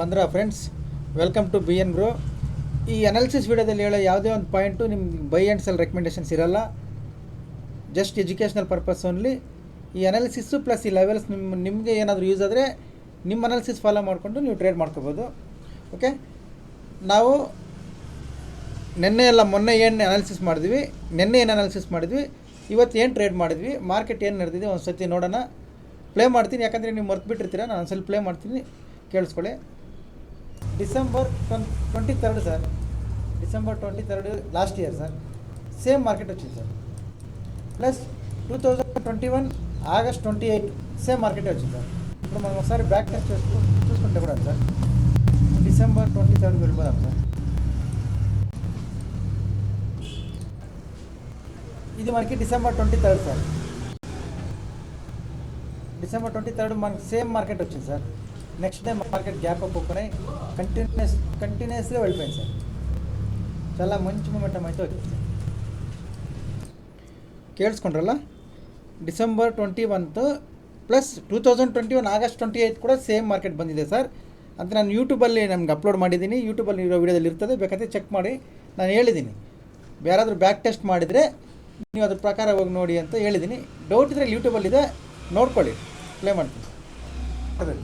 ಬಂದ್ರ friends welcome to B N grow ಈ analysis ವಿಡಿಯೋದಲ್ಲಿ ಹೇಳೋ ಯಾವುದೇ ಒಂದು ಪಾಯಿಂಟು ನಿಮ್ಗೆ ಬೈ ಆ್ಯಂಡ್ ಸೆಲ್ ರೆಕಮೆಂಡೇಷನ್ಸ್ ಇರಲ್ಲ. ಜಸ್ಟ್ ಎಜುಕೇಷನಲ್ ಪರ್ಪಸ್ ಓನ್ಲಿ ಈ ಅನಾಲಿಸಿಸ್ಸು ಪ್ಲಸ್ ಈ ಲೆವೆಲ್ಸ್ ನಿಮ್ಮ ನಿಮಗೆ ಏನಾದರೂ ಯೂಸ್ ಆದರೆ ನಿಮ್ಮ ಅನಾಲಿಸಿಸ್ ಫಾಲೋ ಮಾಡಿಕೊಂಡು ನೀವು ಟ್ರೇಡ್ ಮಾಡ್ಕೋಬೋದು. ಓಕೆ ನಾವು ನಿನ್ನೆ ಎಲ್ಲ ಮೊನ್ನೆ ಏನು ಅನಾಲಿಸಿಸ್ ಮಾಡಿದ್ವಿ, ನಿನ್ನೆ ಏನು ಅನಾಲಿಸಿಸ್ ಮಾಡಿದ್ವಿ, ಇವತ್ತು ಏನು ಟ್ರೇಡ್ ಮಾಡಿದ್ವಿ ಮಾರ್ಕೆಟ್ ಏನು ನಡೆದಿದೆ ಒಂದು ಸತಿ ನೋಡೋಣ. ಪ್ಲೇ ಮಾಡ್ತೀನಿ, ಯಾಕಂದರೆ ನೀವು ಮರ್ತು ಬಿಟ್ಟಿರ್ತೀರ ನಾನು ಒಂದು ಸ್ವಲ್ಪ ಪ್ಲೇ ಮಾಡ್ತೀನಿ, ಕೇಳಿಸ್ಕೊಳ್ಳಿ. December twenty third sir December twenty third last year sir same market వచ్చింది sir plus two thousand twenty one August twenty eight same market వచ్చింది సార్ ఇప్పుడు మనం ఒకసారి బ్యాక్ టెస్ట్ చేసుకు చూసుకుంటే కూడా సార్ డిసెంబర్ ట్వంటీ థర్డ్ వెళ్ళిపోదాం సార్ ఇది మనకి December twenty third sir December twenty third మనకి సేమ్ మార్కెట్ వచ్చింది sir next day market gap up open అయ్యి కంటిన్యూస్ కంటిన్యూస్గా వెళ్ళిపోయింది సార్ చాలా మంచి మూమెంటం అయితే వచ్చింది sir ಕೇಳಿಸ್ಕೊಂಡ್ರಲ್ಲ December twenty ಒನ್ತ್ plus two thousand twenty one August twenty eighth ಕೂಡ ಸೇಮ್ ಮಾರ್ಕೆಟ್ ಬಂದಿದೆ ಸರ್ ಅಂತ ನಾನು ಯೂಟ್ಯೂಬಲ್ಲಿ ನಮ್ಗೆ ಅಪ್ಲೋಡ್ ಮಾಡಿದ್ದೀನಿ ಯೂಟ್ಯೂಬಲ್ಲಿ ಇರೋ ವೀಡಿಯೋದಲ್ಲಿ ಇರ್ತದೆ ಬೇಕಾದ್ರೆ ಚೆಕ್ ಮಾಡಿ ನಾನು ಹೇಳಿದ್ದೀನಿ ಯಾರಾದರೂ ಬ್ಯಾಕ್ ಟೆಸ್ಟ್ ಮಾಡಿದರೆ ನೀವು ಅದ್ರ ಪ್ರಕಾರ ಹೋಗಿ ನೋಡಿ ಅಂತ ಹೇಳಿದ್ದೀನಿ ಡೌಟ್ ಇದ್ದರೆ ಯೂಟ್ಯೂಬಲ್ಲಿದೆ ನೋಡ್ಕೊಳ್ಳಿ ಪ್ಲೇ ಮಾಡ್ತೀನಿ ಅದೇ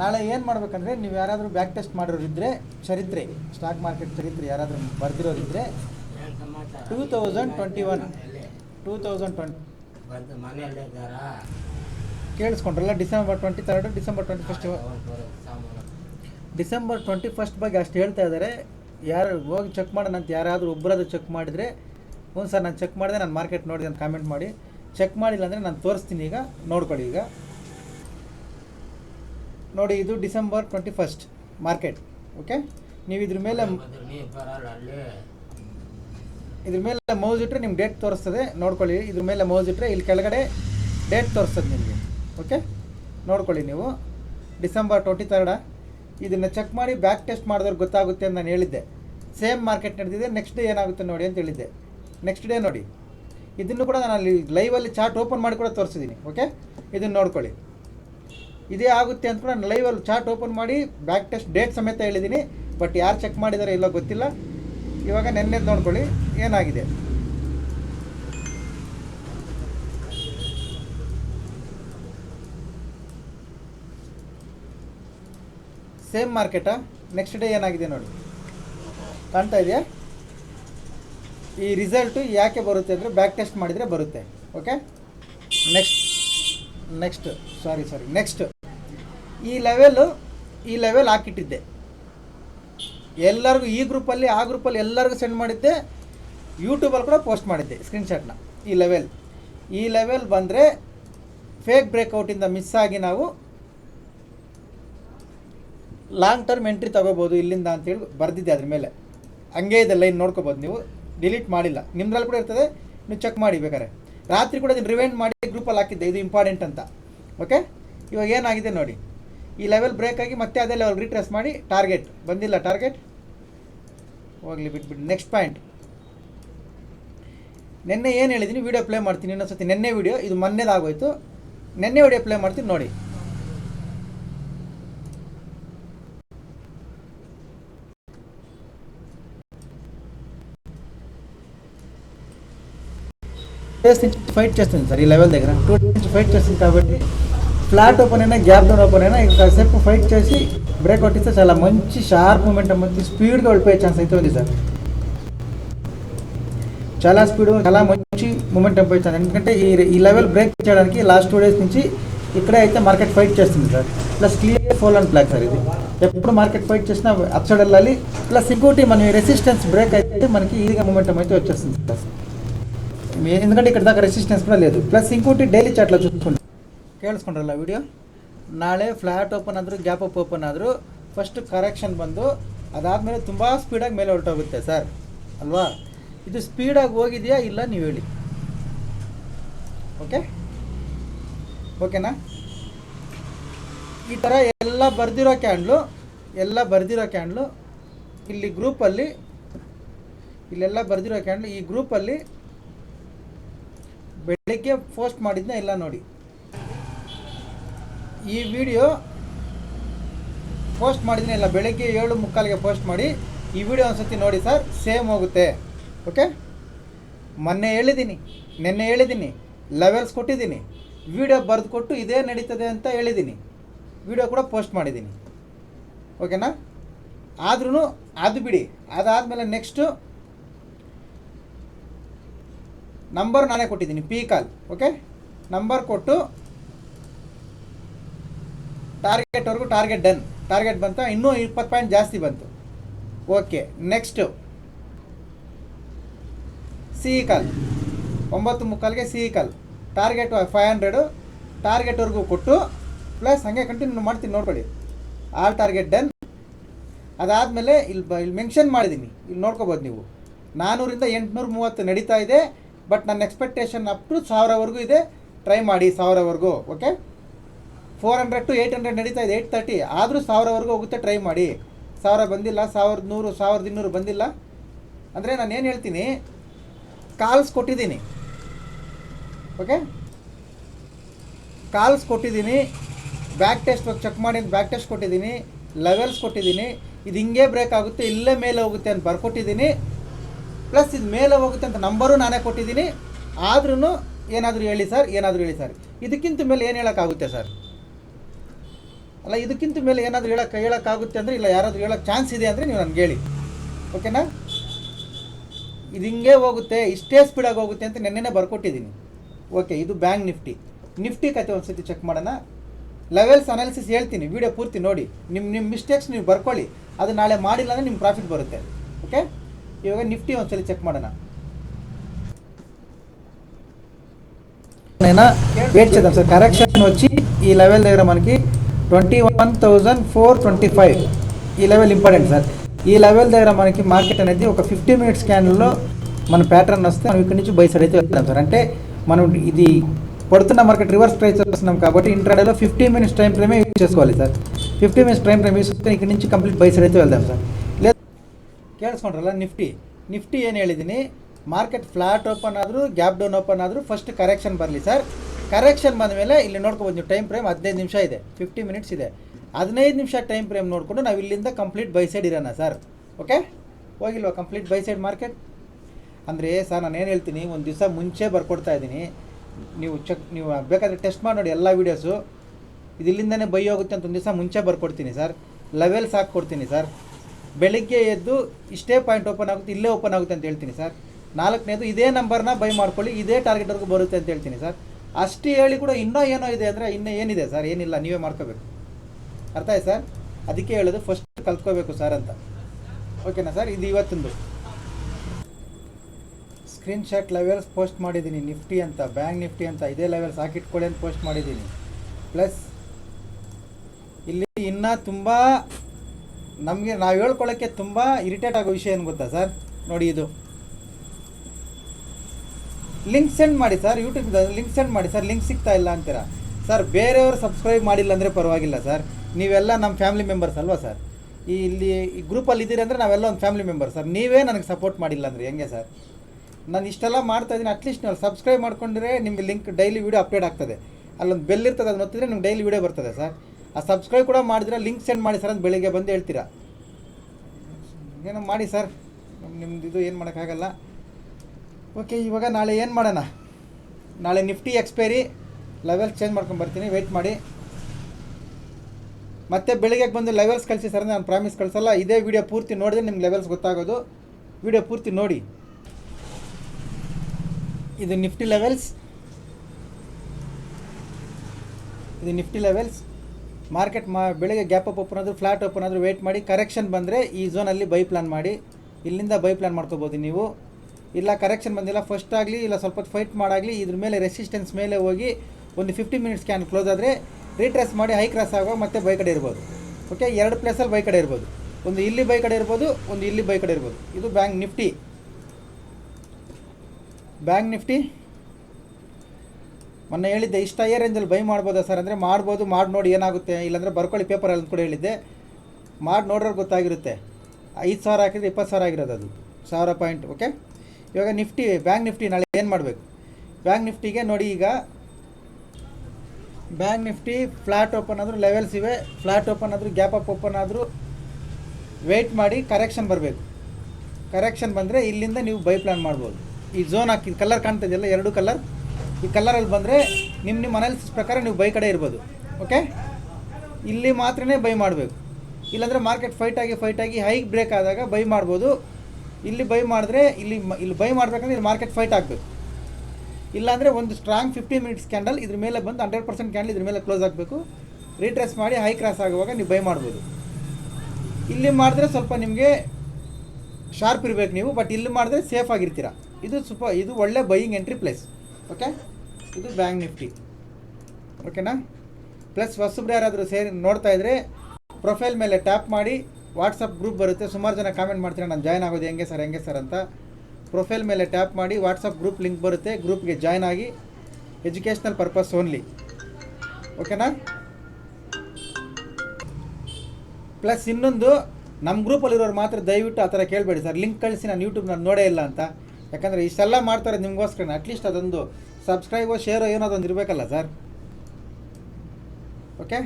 ನಾಳೆ ಏನು ಮಾಡ್ಬೇಕಂದ್ರೆ ನೀವು ಯಾರಾದರೂ ಬ್ಯಾಕ್ ಟೆಸ್ಟ್ ಮಾಡಿರೋರಿದ್ದರೆ ಚರಿತ್ರೆ ಸ್ಟಾಕ್ ಮಾರ್ಕೆಟ್ ಚರಿತ್ರೆ ಯಾರಾದರೂ ಬರೆದಿರೋರಿದ್ದರೆ two thousand twenty one two thousand twenty ಕೇಳಿಸ್ಕೊಂಡ್ರಲ್ಲ December twenty third December twenty first December twenty first ಬಗ್ಗೆ ಅಷ್ಟು ಹೇಳ್ತಾ ಇದ್ದಾರೆ ಯಾರು ಹೋಗಿ ಚೆಕ್ ಮಾಡೋಣ ಅಂತ ಯಾರಾದರೂ ಒಬ್ಬರಾದ್ರೂ ಚೆಕ್ ಮಾಡಿದರೆ, ಹ್ಞೂ ಸರ್ ನಾನು ಚೆಕ್ ಮಾಡಿದೆ, ನಾನು ಮಾರ್ಕೆಟ್ ನೋಡಿದೆ ಅಂತ ಕಾಮೆಂಟ್ ಮಾಡಿ ಚೆಕ್ ಮಾಡಿಲ್ಲ ಅಂದರೆ ನಾನು ತೋರಿಸ್ತೀನಿ ಈಗ, ನೋಡ್ಕೊಳ್ಳಿ ಈಗ. ನೋಡಿ ಇದು December twenty first market okay? ನೀವು ಇದ್ರ ಮೇಲೆ ಇದ್ರ ಮೇಲೆ ಮೌಸ್ ಇಟ್ಟರೆ ನಿಮ್ಗೆ ಡೇಟ್ ತೋರಿಸ್ತದೆ ನೋಡ್ಕೊಳ್ಳಿ. ಇದ್ರ ಮೇಲೆ ಮೌಸ್ ಇಟ್ಟರೆ ಇಲ್ಲಿ ಕೆಳಗಡೆ ಡೇಟ್ ತೋರಿಸ್ತದೆ ನಿಮಗೆ ಓಕೆ? ನೋಡ್ಕೊಳ್ಳಿ ನೀವು. ಡಿಸೆಂಬರ್ ಟ್ವೆಂಟಿ ತರ್ಡ ಇದನ್ನು ಚೆಕ್ ಮಾಡಿ ಬ್ಯಾಕ್ ಟೆಸ್ಟ್ ಮಾಡಿದವ್ರಿಗೆ ಗೊತ್ತಾಗುತ್ತೆ ಅಂತ ನಾನು ಹೇಳಿದ್ದೆ. ಸೇಮ್ ಮಾರ್ಕೆಟ್ ನಡೆದಿದೆ ನೆಕ್ಸ್ಟ್ ಡೇ ಏನಾಗುತ್ತೆ ನೋಡಿ ಅಂತ ಹೇಳಿದ್ದೆ. ನೆಕ್ಸ್ಟ್ ಡೇ ನೋಡಿ. ಇದನ್ನು ಕೂಡ ನಾನು ಅಲ್ಲಿ ಲೈವಲ್ಲಿ ಚಾರ್ಟ್ ಓಪನ್ ಮಾಡಿ ಕೂಡ ತೋರಿಸಿದ್ದೀನಿ ಓಕೆ? ಇದನ್ನು ನೋಡ್ಕೊಳ್ಳಿ. ಇದೇ ಆಗುತ್ತೆ ಅಂತ ಕೂಡ ನಾನು ಲೈವಲ್ಲಿ ಚಾರ್ಟ್ ಓಪನ್ ಮಾಡಿ ಬ್ಯಾಕ್ ಟೆಸ್ಟ್ ಡೇಟ್ ಸಮೇತ ಹೇಳಿದ್ದೀನಿ ಬಟ್ ಯಾರು ಚೆಕ್ ಮಾಡಿದಾರೆ ಇಲ್ಲೋ ಗೊತ್ತಿಲ್ಲ. ಇವಾಗ ನೆನ್ನೆದು ನೋಡ್ಕೊಳ್ಳಿ. ಏನಾಗಿದೆ? ಸೇಮ್ ಮಾರ್ಕೆಟಾ ನೆಕ್ಸ್ಟ್ ಡೇ ಏನಾಗಿದೆ ನೋಡಿ. ಕಾಣ್ತಾ ಇದೆಯಾ? ಈ ರಿಸಲ್ಟು ಯಾಕೆ ಬರುತ್ತೆ ಅಂದರೆ ಬ್ಯಾಕ್ ಟೆಸ್ಟ್ ಮಾಡಿದರೆ ಬರುತ್ತೆ. Okay next next sorry sorry next ಈ ಲೆವೆಲು ಈ ಲೆವೆಲ್ ಹಾಕಿಟ್ಟಿದ್ದೆ. ಎಲ್ಲರಿಗೂ ಈ ಗ್ರೂಪಲ್ಲಿ ಆ ಗ್ರೂಪಲ್ಲಿ ಎಲ್ಲರಿಗೂ ಸೆಂಡ್ ಮಾಡಿದ್ದೆ. ಯೂಟ್ಯೂಬಲ್ಲಿ ಕೂಡ ಪೋಸ್ಟ್ ಮಾಡಿದ್ದೆ ಸ್ಕ್ರೀನ್ಶಾಟ್ನ ಈ ಲೆವೆಲ್ ಈ ಲೆವೆಲ್ ಬಂದರೆ ಫೇಕ್ ಬ್ರೇಕೌಟಿಂದ ಮಿಸ್ ಆಗಿ ನಾವು ಲಾಂಗ್ ಟರ್ಮ್ ಎಂಟ್ರಿ ತೊಗೋಬೋದು ಇಲ್ಲಿಂದ ಅಂತೇಳಿ ಬರೆದಿದ್ದೆ ಅದ್ರ ಮೇಲೆ. ಹಂಗೆ ಇದೆ ಲೈನ್ ನೋಡ್ಕೋಬೋದು ನೀವು. ಡಿಲೀಟ್ ಮಾಡಿಲ್ಲ. ನಿಮ್ದ್ರಲ್ಲಿ ಕೂಡ ಇರ್ತದೆ. ನೀವು ಚೆಕ್ ಮಾಡಿ ಬೇಕಾರೆ ರಾತ್ರಿ ಕೂಡ ಅದನ್ನು ರಿವೈಂಡ್ ಮಾಡಿ ಗ್ರೂಪಲ್ಲಿ ಹಾಕಿದ್ದೆ. ಇದು ಇಂಪಾರ್ಟೆಂಟ್ ಅಂತ. ಓಕೆ ಇವಾಗ ಏನಾಗಿದೆ ನೋಡಿ. ಈ ಲೆವೆಲ್ ಬ್ರೇಕ್ ಆಗಿ ಮತ್ತೆ ಅದೇ ಲೆವೆಲ್ ರೀಟ್ರೇಸ್ ಮಾಡಿ ಟಾರ್ಗೆಟ್ ಬಂದಿಲ್ಲ ಟಾರ್ಗೆಟ್ ಹೋಗಲಿ ಬಿಟ್ಬಿಟ್ಟು ನೆಕ್ಸ್ಟ್ ಪಾಯಿಂಟ್ ನಿನ್ನೆ ಏನು ಹೇಳಿದ್ದೀನಿ ವೀಡಿಯೋ ಪ್ಲೇ ಮಾಡ್ತೀನಿ ಇನ್ನೊಂದ್ಸತಿ ನಿನ್ನೆ ವೀಡಿಯೋ ಇದು ಮೊನ್ನೆದಾಗೋಯ್ತು ನಿನ್ನೆ ವೀಡಿಯೋ ಪ್ಲೇ ಮಾಡ್ತೀನಿ ನೋಡಿ డేస్ నుంచి ఫైట్ చేస్తుంది సార్ ఈ లెవెల్ దగ్గర టూ డేస్ నుంచి ఫైట్ చేస్తుంది కాబట్టి ఫ్లాట్ ఓపెన్ అయినా గ్యాప్ డౌన్ ఓపెన్ అయినా కాసేపు ఫైట్ చేసి బ్రేక్ కొట్టిస్తే చాలా మంచి షార్ప్ మూమెంట్ మంచి స్పీడ్గా వెళ్ళిపోయే ఛాన్స్ అయితే ఉంది సార్. చాలా స్పీడ్ చాలా మంచి మూమెంట్ పోయే ఛాన్స్ ఎందుకంటే ఈ ఈ లెవెల్ బ్రేక్ చేయడానికి లాస్ట్ టూ డేస్ నుంచి ఇక్కడే అయితే మార్కెట్ ఫైట్ చేస్తుంది sir. Plus clear fall and block sir ఇది. ఎప్పుడు మార్కెట్ ఫైట్ చేసినా అప్సైడ్ వెళ్ళాలి. ప్లస్ ఇంకోటి మన రెసిస్టెన్స్ బ్రేక్ అయితే మనకి ఈజీగా మూమెంట్ అయితే వచ్చేస్తుంది సార్. ఎందుకంటే ఇక్కడ దాకా రెసిస్టెన్స్ కూడా లేదు. ప్లస్ ఇంకోటి డైలీ చాట్లో చూసుకుంటాం ಕೇಳಿಸ್ಕೊಂಡ್ರಲ್ಲ ವಿಡಿಯೋ? ನಾಳೆ ಫ್ಲ್ಯಾಟ್ ಓಪನ್ ಆದರೂ, ಗ್ಯಾಪ್ ಅಪ್ ಓಪನ್ ಆದರೂ ಫಸ್ಟ್ ಕರೆಕ್ಷನ್ ಬಂದು, ಅದಾದಮೇಲೆ ತುಂಬ ಸ್ಪೀಡಾಗಿ ಮೇಲೆ ಹೊರಟೋಗುತ್ತೆ ಸರ್. ಅಲ್ವಾ? ಇದು ಸ್ಪೀಡಾಗಿ ಹೋಗಿದೆಯಾ ಇಲ್ಲ ನೀವು ಹೇಳಿ. ಓಕೆ ಓಕೆನಾ ಈ ಥರ ಎಲ್ಲ ಬರೆದಿರೋ ಕ್ಯಾಂಡ್ಲು ಎಲ್ಲ ಬರೆದಿರೋ ಕ್ಯಾಂಡ್ಲು ಇಲ್ಲಿ ಗ್ರೂಪಲ್ಲಿ ಇಲ್ಲೆಲ್ಲ ಬರೆದಿರೋ ಕ್ಯಾಂಡ್ಲು ಈ ಗ್ರೂಪಲ್ಲಿ ಬೆಳಿಗ್ಗೆ ಪೋಸ್ಟ್ ಮಾಡಿದ್ನ ಇಲ್ಲ ನೋಡಿ. ಈ ವಿಡಿಯೋ ಪೋಸ್ಟ್ ಮಾಡಿದ್ದೀನಿ. ಇಲ್ಲ, ಬೆಳಗ್ಗೆ ಏಳು ಮುಕ್ಕಾಲಿಗೆ ಪೋಸ್ಟ್ ಮಾಡಿ. ಈ ವಿಡಿಯೋ ಒಂದ್ಸತಿ ನೋಡಿ ಸರ್ ಸೇಮ್ ಹೋಗುತ್ತೆ. ಓಕೆ ಮೊನ್ನೆ ಹೇಳಿದ್ದೀನಿ, ನಿನ್ನೆ ಹೇಳಿದ್ದೀನಿ ಲೆವೆಲ್ಸ್ ಕೊಟ್ಟಿದ್ದೀನಿ. ವಿಡಿಯೋ ಬರೆದು ಕೊಟ್ಟು ಇದೇ ನಡೀತದೆ ಅಂತ ಹೇಳಿದ್ದೀನಿ. ವಿಡಿಯೋ ಕೂಡ ಪೋಸ್ಟ್ ಮಾಡಿದ್ದೀನಿ. ಓಕೆನಾ ಆದ್ರೂ ಅದು ಬಿಡಿ. ಅದಾದಮೇಲೆ ನೆಕ್ಸ್ಟು ನಂಬರ್ ನಾನೇ ಕೊಟ್ಟಿದ್ದೀನಿ ಪಿ ಕಾಲ್ ಓಕೆ ನಂಬರ್ ಕೊಟ್ಟು ಟಾರ್ಗೆಟ್ವರೆಗೂ ಟಾರ್ಗೆಟ್ ಡನ್ ಟಾರ್ಗೆಟ್ ಬಂತ, ಇನ್ನೂ ಇಪ್ಪತ್ತು ಪಾಯಿಂಟ್ ಜಾಸ್ತಿ ಬಂತು. ಓಕೆ ನೆಕ್ಸ್ಟು ಸಿ ಕಾಲ್ ಒಂಬತ್ತು ಮುಕ್ಕಾಲ್ಗೆ C call target five hundred ಟಾರ್ಗೆಟ್ವರೆಗೂ ಕೊಟ್ಟು ಪ್ಲಸ್ ಹಾಗೆ ಕಂಟಿನ್ಯೂ ಮಾಡ್ತೀನಿ, ನೋಡ್ಕೊಳ್ಳಿ. ಆಲ್ ಟಾರ್ಗೆಟ್ ಡನ್ ಅದಾದಮೇಲೆ ಇಲ್ಲಿ ಬ ಇಲ್ಲಿ ಮೆನ್ಷನ್ ಮಾಡಿದ್ದೀನಿ ಇಲ್ಲಿ ನೋಡ್ಕೋಬೋದು ನೀವು. ನಾನ್ನೂರಿಂದ ಎಂಟುನೂರು ಮೂವತ್ತು ನಡೀತಾ ಇದೆ ಬಟ್ ನನ್ನ ಎಕ್ಸ್ಪೆಕ್ಟೇಷನ್ ಅಪ್ ಟು ಸಾವಿರವರೆಗೂ ಇದೆ. ಟ್ರೈ ಮಾಡಿ ಸಾವಿರವರೆಗೂ okay four hundred to eight hundred ನಡೀತಾ ಇದೆ ಏಯ್ಟ್ ತರ್ಟಿ ಆದರೂ ಸಾವಿರವರೆಗೂ ಹೋಗುತ್ತೆ ಟ್ರೈ ಮಾಡಿ. ಸಾವಿರ ಬಂದಿಲ್ಲ, ಸಾವಿರದ ನೂರು, ಸಾವಿರದ ಇನ್ನೂರು ಬಂದಿಲ್ಲ. ಅಂದರೆ ನಾನು ಏನು ಹೇಳ್ತೀನಿ ಕಾಲ್ಸ್ ಕೊಟ್ಟಿದ್ದೀನಿ. ಓಕೆ ಕಾಲ್ಸ್ ಕೊಟ್ಟಿದ್ದೀನಿ ಬ್ಯಾಕ್ ಟೆಸ್ಟ್ ಚೆಕ್ ಮಾಡಿ ಬ್ಯಾಕ್ ಟೆಸ್ಟ್ ಕೊಟ್ಟಿದ್ದೀನಿ ಲೆವೆಲ್ಸ್ ಕೊಟ್ಟಿದ್ದೀನಿ. ಇದು ಹಿಂಗೆ ಬ್ರೇಕ್ ಆಗುತ್ತೆ, ಇಲ್ಲೇ ಮೇಲೆ ಹೋಗುತ್ತೆ ಅಂತ ಬರ್ಕೊಟ್ಟಿದ್ದೀನಿ. ಪ್ಲಸ್ ಇದು ಮೇಲೆ ಹೋಗುತ್ತೆ ಅಂತ ನಂಬರು ನಾನೇ ಕೊಟ್ಟಿದ್ದೀನಿ. ಆದ್ರೂ ಏನಾದರೂ ಹೇಳಿ ಸರ್ ಏನಾದರೂ ಹೇಳಿ ಸರ್ ಇದಕ್ಕಿಂತ ಮೇಲೆ ಏನು ಹೇಳೋಕ್ಕಾಗುತ್ತೆ ಸರ್ ಅಲ್ಲ, ಇದಕ್ಕಿಂತ ಮೇಲೆ ಏನಾದರೂ ಹೇಳಕ್ಕೆ ಹೇಳೋಕ್ಕಾಗುತ್ತೆ ಅಂದರೆ ಇಲ್ಲ, ಯಾರಾದರೂ ಹೇಳೋಕೆ ಚಾನ್ಸ್ ಇದೆ ಅಂದರೆ ನೀವು ನನಗೆ ಹೇಳಿ. ಓಕೆನಾ ಇದು ಹಿಂಗೆ ಹೋಗುತ್ತೆ, ಇಷ್ಟೇ ಸ್ಪೀಡಾಗಿ ಹೋಗುತ್ತೆ ಅಂತ ನೆನ್ನೆನೇ ಬರ್ಕೊಟ್ಟಿದ್ದೀನಿ. ಓಕೆ ಇದು ಬ್ಯಾಂಕ್ ನಿಫ್ಟಿ ನಿಫ್ಟಿ ಕತೆ ಒಂದು ಸತಿ ಚೆಕ್ ಮಾಡೋಣ. ಲೆವೆಲ್ಸ್ ಅನಾಲಿಸಿಸ್ ಹೇಳ್ತೀನಿ ವಿಡಿಯೋ ಪೂರ್ತಿ ನೋಡಿ. ನಿಮ್ಮ ನಿಮ್ಮ ಮಿಸ್ಟೇಕ್ಸ್ ನೀವು ಬರ್ಕೊಳ್ಳಿ. ಅದು ನಾಳೆ ಮಾಡಿಲ್ಲ ಅಂದರೆ ನಿಮ್ಮ ಪ್ರಾಫಿಟ್ ಬರುತ್ತೆ. ಓಕೆ ಇವಾಗ ನಿಫ್ಟಿ ಒಂದ್ಸಲಿ ಚೆಕ್ ಮಾಡೋಣ. ಕರೆಕ್ಷನ್ వచ్చి ಈ ಲೆವೆಲ್ దగ్గర మనకి twenty one thousand four twenty five ఈ లెవెల్ ఇంపార్టెంట్ సార్ ఈ లెవెల్ దగ్గర మనకి మార్కెట్ అనేది ఒక ఫిఫ్టీ మినిట్స్ స్కాన్లో మన ప్యాటర్న్ వస్తే మనం ఇక్కడి నుంచి బై సైడ్ అయితే వెళ్తాం సార్ అంటే మనం ఇది పడుతున్న మార్కెట్ రివర్స్ ప్రైస్ వస్తున్నాం కాబట్టి ఇంట్రాడేలో ఫిఫ్టీ మినిట్స్ టైం ఫ్రేమే యూజ్ చేసుకోవాలి sir fifty minutes time frame use చేసుకొని ఇక్కడి నుంచి కంప్లీట్ బై సైడ్ అయితే వెళ్దాం సార్ లేదు ಕೇಳಿಸ್ಕೊಂಡ್ರಲ್ಲ ನಿಫ್ಟಿ ನಿಫ್ಟಿ ಏನು ಹೇಳಿದ್ದೀನಿ ಮಾರ್ಕೆಟ್ ಫ್ಲಾಟ್ ಓಪನ್ ಆದರೂ ಗ್ಯಾಪ್ ಡೌನ್ ಓಪನ್ ಆದರೂ ಫಸ್ಟ್ ಕರೆಕ್ಷನ್ ಬರಲಿ ಸರ್ ಕರೆಕ್ಷನ್ ಬಂದ ಮೇಲೆ ಇಲ್ಲಿ ನೋಡ್ಕೊಬೋದು ನೀವು ಟೈಮ್ ಫ್ರೇಮ್ ಹದಿನೈದು ನಿಮಿಷ ಇದೆ ಫಿಫ್ಟಿ ಮಿನಿಟ್ಸ್ ಇದೆ. ಹದಿನೈದು ನಿಮಿಷ ಟೈಮ್ ಫ್ರೇಮ್ ನೋಡಿಕೊಂಡು ನಾವು ಇಲ್ಲಿಂದ ಕಂಪ್ಲೀಟ್ ಬೈ ಸೈಡ್ ಇರೋಣ ಸರ್ ಓಕೆ ಹೋಗಿಲ್ವಾ? ಕಂಪ್ಲೀಟ್ ಬೈ ಸೈಡ್ ಮಾರ್ಕೆಟ್ ಅಂದರೆ ಸರ್ ನಾನು ಏನು ಹೇಳ್ತೀನಿ, ಒಂದು ದಿವಸ ಮುಂಚೆ ಬರ್ಕೊಡ್ತಾ ಇದ್ದೀನಿ. ನೀವು ಚೆಕ್ ನೀವು ಬೇಕಾದರೆ ಟೆಸ್ಟ್ ಮಾಡಿ ನೋಡಿ ಎಲ್ಲ ವೀಡಿಯೋಸು ಇದು ಇಲ್ಲಿಂದನೇ ಬೈ ಹೋಗುತ್ತೆ ಅಂತ ಒಂದು ದಿವಸ ಮುಂಚೆ ಬರ್ಕೊಡ್ತೀನಿ ಸರ್ ಲೆವೆಲ್ಸ್ ಹಾಕ್ಕೊಡ್ತೀನಿ ಸರ್ ಬೆಳಿಗ್ಗೆ ಎದ್ದು ಇಷ್ಟೇ ಪಾಯಿಂಟ್ ಓಪನ್ ಆಗುತ್ತೆ, ಇಲ್ಲೇ ಓಪನ್ ಆಗುತ್ತೆ ಅಂತ ಹೇಳ್ತೀನಿ ಸರ್ ನಾಲ್ಕನೇದು ಇದೇ ನಂಬರ್ನ ಬೈ ಮಾಡ್ಕೊಳ್ಳಿ, ಇದೇ ಟಾರ್ಗೆಟ್ವರೆಗೂ ಬರುತ್ತೆ ಅಂತ ಹೇಳ್ತೀನಿ ಸರ್ ಅಷ್ಟು ಹೇಳಿ ಕೂಡ ಇನ್ನೂ ಏನೋ ಇದೆ ಅಂದರೆ ಇನ್ನೂ ಏನಿದೆ ಸರ್? ಏನಿಲ್ಲ, ನೀವೇ ಮಾಡ್ಕೋಬೇಕು. ಅರ್ಥ ಆಯ್ತು ಸರ್? ಅದಕ್ಕೆ ಹೇಳೋದು ಫಸ್ಟ್ ಕಲ್ತ್ಕೋಬೇಕು ಸರ್ ಅಂತ. ಓಕೆನಾ ಸರ್? ಇದು ಇವತ್ತಿಂದು. ಸ್ಕ್ರೀನ್ಶಾಟ್ ಲೆವೆಲ್ಸ್ ಪೋಸ್ಟ್ ಮಾಡಿದ್ದೀನಿ. ನಿಫ್ಟಿ ಅಂತ ಬ್ಯಾಂಕ್ ನಿಫ್ಟಿ ಅಂತ, ಇದೇ ಲೆವೆಲ್ಸ್ ಹಾಕಿಟ್ಕೊಳ್ಳಿ ಅಂತ ಪೋಸ್ಟ್ ಮಾಡಿದ್ದೀನಿ. ಪ್ಲಸ್ ಇಲ್ಲಿ ಇನ್ನೂ ತುಂಬ ನಮಗೆ ನಾವು ಹೇಳ್ಕೊಳ್ಳೋಕ್ಕೆ ತುಂಬ ಇರಿಟೇಟ್ ಆಗೋ ವಿಷಯ ಏನು ಗೊತ್ತಾ ಸರ್? ನೋಡಿ ಇದು. ಲಿಂಕ್ ಸೆಂಡ್ ಮಾಡಿ ಸರ್ ಯೂಟ್ಯೂಬ್ ಲಿಂಕ್ ಸೆಂಡ್ ಮಾಡಿ ಸರ್, ಲಿಂಕ್ ಸಿಗ್ತಾ ಇಲ್ಲ ಅಂತೀರಾ? ಸರ್, ಬೇರೆಯವರು ಸಬ್ಸ್ಕ್ರೈಬ್ ಮಾಡಿಲ್ಲ ಅಂದರೆ ಪರವಾಗಿಲ್ಲ ಸರ್. ನೀವೆಲ್ಲ ನಮ್ಮ ಫ್ಯಾಮಿಲಿ ಮೆಂಬರ್ಸ್ ಅಲ್ವಾ ಸರ್? ಈ ಇಲ್ಲಿ ಈ ಗ್ರೂಪಲ್ಲಿ ಇದ್ದೀರಿ ಅಂದರೆ ನಾವೆಲ್ಲ ಒಂದು ಫ್ಯಾಮಿಲಿ ಮೆಂಬರ್ ಸರ್. ನೀವೇ ನನಗೆ ಸಪೋರ್ಟ್ ಮಾಡಿಲ್ಲ ಅಂದರೆ ಹೆಂಗೆ ಸರ್? ನಾನು ಇಷ್ಟೆಲ್ಲ ಮಾಡ್ತಾ ಇದ್ದೀನಿ. ಅಟ್ಲೀಸ್ಟ್ ನೀವು ಸಬ್ಸ್ಕ್ರೈಬ್ ಮಾಡ್ಕೊಂಡ್ರೆ ನಿಮಗೆ ಲಿಂಕ್ ಡೈಲಿ ವೀಡಿಯೋ ಅಪ್ಡೇಟ್ ಆಗ್ತದೆ. ಅಲ್ಲೊಂದು ಬೆಲ್ ಇರ್ತದೆ, ಅದನ್ನ ಒತ್ತಿದ್ರೆ ನಿಮ್ಗೆ ಡೈಲಿ ವೀಡಿಯೋ ಬರ್ತದೆ ಸರ್. ಆ ಸಬ್ಸ್ಕ್ರೈಬ್ ಕೂಡ ಮಾಡಿದ್ರೆ ಲಿಂಕ್ ಸೆಂಡ್ ಮಾಡಿ ಸರ್ ಅಂತ ಬೆಳಿಗ್ಗೆ ಬಂದು ಹೇಳ್ತೀರಾ? ಏನೋ ಮಾಡಿ ಸರ್. ನಿಮ್ಮದು ಇದು ಏನು ಮಾಡೋಕ್ಕಾಗಲ್ಲ. ಓಕೆ ಇವಾಗ ನಾಳೆ ಏನು ಮಾಡೋಣ? ನಾಳೆ ನಿಫ್ಟಿ ಎಕ್ಸ್ಪೈರಿ ಲೆವೆಲ್ಸ್ ಚೇಂಜ್ ಮಾಡ್ಕೊಂಡು ಬರ್ತೀನಿ ವೆಯ್ಟ್ ಮಾಡಿ. ಮತ್ತೆ ಬೆಳಿಗ್ಗೆ ಬಂದು ಲೆವೆಲ್ಸ್ ಕಳಿಸಿ ಸರ್ ನಾನು ಪ್ರಾಮಿಸ್ ಕಳಿಸಲ್ಲ. ಇದೇ ವಿಡಿಯೋ ಪೂರ್ತಿ ನೋಡಿದ್ರೆ ನಿಮ್ಗೆ ಲೆವೆಲ್ಸ್ ಗೊತ್ತಾಗೋದು. ವಿಡಿಯೋ ಪೂರ್ತಿ ನೋಡಿ. ಇದು ನಿಫ್ಟಿ ಲೆವೆಲ್ಸ್ ಇದು ನಿಫ್ಟಿ ಲೆವೆಲ್ಸ್ ಮಾರ್ಕೆಟ್ ಮಾ, ಬೆಳಿಗ್ಗೆ ಗ್ಯಾಪ್ ಅಪ್ ಓಪನ್ ಆದರೂ ಫ್ಲಾಟ್ ಓಪನ್ ಆದರೂ ವೆಯ್ಟ್ ಮಾಡಿ. ಕರೆಕ್ಷನ್ ಬಂದರೆ ಈ ಝೋನಲ್ಲಿ ಬೈ ಪ್ಲಾನ್ ಮಾಡಿ. ಇಲ್ಲಿಂದ ಬೈ ಪ್ಲಾನ್ ಮಾಡ್ಕೋಬೋದು ನೀವು. ಇಲ್ಲ ಕರೆಕ್ಷನ್ ಬಂದಿಲ್ಲ ಫಸ್ಟ್ ಆಗಲಿ, ಇಲ್ಲ ಸ್ವಲ್ಪ ಫೈಟ್ ಮಾಡಾಗಲಿ, ಇದ್ರ ಮೇಲೆ ರೆಸಿಸ್ಟೆನ್ಸ್ ಮೇಲೆ ಹೋಗಿ ಒಂದು ಫಿಫ್ಟಿ ಮಿನಿಟ್ಸ್ ಕ್ಯಾನ್ ಕ್ಲೋಸ್ ಆದರೆ ರೀಟ್ರೆಸ್ ಮಾಡಿ ಹೈ ಕ್ರಾಸ್ ಆಗುವಾಗ ಮತ್ತೆ ಬೈ ಕಡೆ ಇರ್ಬೋದು. ಓಕೆ ಎರಡು ಪ್ಲೇಸಲ್ಲಿ ಬೈ ಕಡೆ ಇರ್ಬೋದು. ಒಂದು ಇಲ್ಲಿ ಬೈ ಕಡೆ ಇರ್ಬೋದು, ಒಂದು ಇಲ್ಲಿ ಬೈ ಕಡೆ ಇರ್ಬೋದು. ಇದು ಬ್ಯಾಂಕ್ ನಿಫ್ಟಿ ಬ್ಯಾಂಕ್ ನಿಫ್ಟಿ ಮೊನ್ನೆ ಹೇಳಿದ್ದೆ, ಇಷ್ಟ ಏ ರೇಂಜಲ್ಲಿ ಬೈ ಮಾಡ್ಬೋದಾ ಸರ್ ಅಂದರೆ ಮಾಡ್ಬೋದು, ಮಾಡಿ ನೋಡಿ ಏನಾಗುತ್ತೆ. ಇಲ್ಲಾಂದರೆ ಬರ್ಕೊಳ್ಳಿ ಪೇಪರಲ್ಲಿ ಅಂತ ಕೂಡ ಹೇಳಿದ್ದೆ. ಮಾಡಿ ನೋಡ್ರೆ ಗೊತ್ತಾಗಿರುತ್ತೆ. ಐದು ಸಾವಿರ ಹಾಕಿದ್ರೆ ಇಪ್ಪತ್ತು ಸಾವಿರ ಆಗಿರೋದು ಅದು. ಸಾವಿರ ಪಾಯಿಂಟ್ ಓಕೆ ಇವಾಗ ನಿಫ್ಟಿ, ಬ್ಯಾಂಕ್ ನಿಫ್ಟಿ ನಾಳೆ ಏನು ಮಾಡಬೇಕು? ಬ್ಯಾಂಕ್ ನಿಫ್ಟಿಗೆ ನೋಡಿ ಈಗ ಬ್ಯಾಂಕ್ ನಿಫ್ಟಿ ಫ್ಲಾಟ್ ಓಪನ್ ಆದರೂ ಲೆವೆಲ್ಸ್ ಇವೆ, ಫ್ಲಾಟ್ ಓಪನ್ ಆದರೂ, ಗ್ಯಾಪ್ ಅಪ್ ಓಪನ್ ಆದರೂ ವೆಯ್ಟ್ ಮಾಡಿ ಕರೆಕ್ಷನ್ ಬರಬೇಕು. ಕರೆಕ್ಷನ್ ಬಂದರೆ ಇಲ್ಲಿಂದ ನೀವು ಬೈ ಪ್ಲ್ಯಾನ್ ಮಾಡ್ಬೋದು. ಈ ಝೋನ್ ಹಾಕಿ ಕಲರ್ ಕಾಣ್ತಿದೆಯಲ್ಲ, ಎರಡು ಕಲರ್ ಈ ಕಲರಲ್ಲಿ ಬಂದರೆ ನಿಮ್ಮ ನಿಮ್ಮ ಅನಾಲಿಸಿಸ್ ಪ್ರಕಾರ ನೀವು ಬೈ ಕಡೆ ಇರ್ಬೋದು. ಓಕೆ ಇಲ್ಲಿ ಮಾತ್ರನೇ ಬೈ ಮಾಡಬೇಕು. ಇಲ್ಲಾಂದರೆ ಮಾರ್ಕೆಟ್ ಫೈಟ್ ಆಗಿ ಫೈಟ್ ಆಗಿ ಹೈಕ್ ಬ್ರೇಕ್ ಆದಾಗ ಬೈ ಮಾಡ್ಬೋದು. ಇಲ್ಲಿ ಬೈ ಮಾಡಿದ್ರೆ ಇಲ್ಲಿ ಇಲ್ಲಿ ಬೈ ಮಾಡಬೇಕಂದ್ರೆ ಇಲ್ಲಿ ಮಾರ್ಕೆಟ್ ಫೈಟ್ ಆಗಬೇಕು. ಇಲ್ಲಾಂದರೆ ಒಂದು ಸ್ಟ್ರಾಂಗ್ ಫಿಫ್ಟಿ ಮಿನಿಟ್ಸ್ ಕ್ಯಾಂಡಲ್ ಇದ್ರ ಮೇಲೆ ಬಂದು ಹಂಡ್ರೆಡ್ ಪರ್ಸೆಂಟ್ ಕ್ಯಾಂಡಲ್ ಇದ್ರ ಮೇಲೆ ಕ್ಲೋಸ್ ಆಗಬೇಕು. ರೀಟ್ರೆಸ್ ಮಾಡಿ ಹೈ ಕ್ರಾಸ್ ಆಗುವಾಗ ನೀವು ಬೈ ಮಾಡ್ಬೋದು. ಇಲ್ಲಿ ಮಾಡಿದ್ರೆ ಸ್ವಲ್ಪ ನಿಮಗೆ ಶಾರ್ಪ್ ಇರಬೇಕು ನೀವು ಬಟ್ ಇಲ್ಲಿ ಮಾಡಿದ್ರೆ ಸೇಫ್ ಆಗಿರ್ತೀರ. ಇದು ಸ್ವಲ್ಪ, ಇದು ಒಳ್ಳೆ ಬೈಯಿಂಗ್ ಎಂಟ್ರಿ ಪ್ಲೇಸ್ ಓಕೆ ಇದು ಬ್ಯಾಂಕ್ ನಿಫ್ಟಿ ಓಕೆನಾ ಪ್ಲಸ್ ಹೊಸಬ್ರು ಯಾರಾದರೂ ಸೇರಿ ನೋಡ್ತಾ ಇದ್ದರೆ ಪ್ರೊಫೈಲ್ ಮೇಲೆ ಟ್ಯಾಪ್ ಮಾಡಿ ವಾಟ್ಸಪ್ ಗ್ರೂಪ್ ಬರುತ್ತೆ. ಸುಮಾರು ಜನ ಕಾಮೆಂಟ್ ಮಾಡ್ತೀರಾ, ನಾನು ಜಾಯ್ನ್ ಆಗೋದು ಹೆಂಗೆ ಸರ್ ಹೆಂಗೆ ಸರ್ ಅಂತ. ಪ್ರೊಫೈಲ್ ಮೇಲೆ ಟ್ಯಾಪ್ ಮಾಡಿ ವಾಟ್ಸಪ್ ಗ್ರೂಪ್ ಲಿಂಕ್ ಬರುತ್ತೆ. ಗ್ರೂಪ್ಗೆ ಜಾಯ್ನ್ ಆಗಿ ಎಜುಕೇಷ್ನಲ್ ಪರ್ಪಸ್ ಓನ್ಲಿ ಓಕೆನಾ ಪ್ಲಸ್ ಇನ್ನೊಂದು ನಮ್ಮ ಗ್ರೂಪಲ್ಲಿರೋರು ಮಾತ್ರ ದಯವಿಟ್ಟು ಆ ಥರ ಕೇಳಬೇಡಿ ಸರ್ ಲಿಂಕ್ ಕಳಿಸಿ, ನಾನು ಯೂಟ್ಯೂಬ್ ನಾನು ನೋಡೇ ಇಲ್ಲ ಅಂತ. ಯಾಕಂದರೆ ಇಷ್ಟೆಲ್ಲ ಮಾಡ್ತಾರೆ ನಿಮಗೋಸ್ಕರ ಅಟ್ಲೀಸ್ಟ್ ಅದೊಂದು ಸಬ್ಸ್ಕ್ರೈಬೋ ಶೇರೋ ಏನೋ ಅದೊಂದು ಇರಬೇಕಲ್ಲ ಸರ್ ಓಕೆ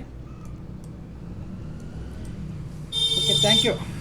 Thank you.